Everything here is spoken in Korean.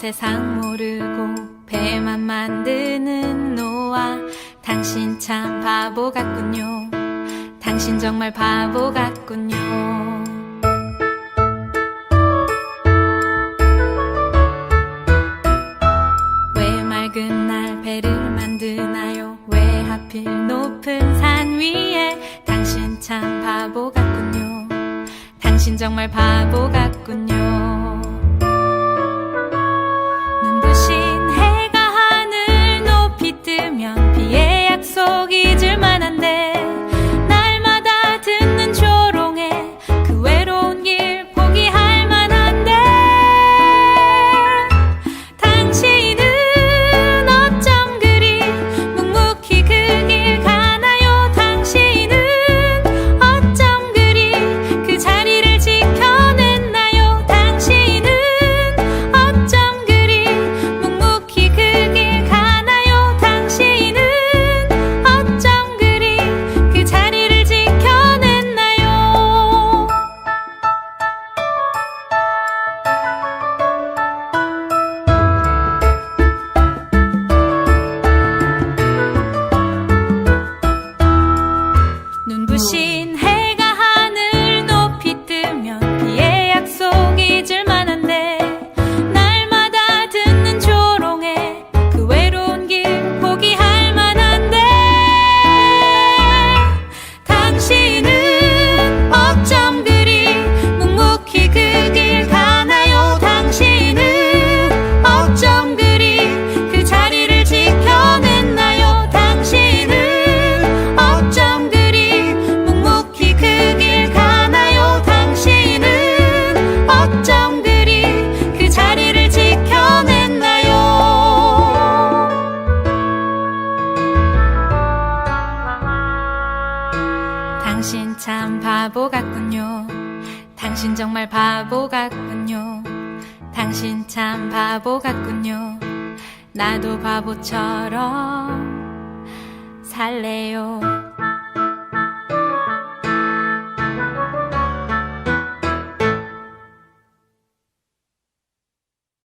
세상 모르고 배만 만드는 노아. 당신 참 바보 같군요. 당신 정말 바보 같군요. 왜 맑은 날 배를 만드나요? 왜 하필 높은 산 위에? 당신 참 바보 같군요. 당신 정말 바보 같군요. 당신 참 바보 같군요. 당신 정말 바보 같군요. 당신 참 바보 같군요. 나도 바보처럼 살래요.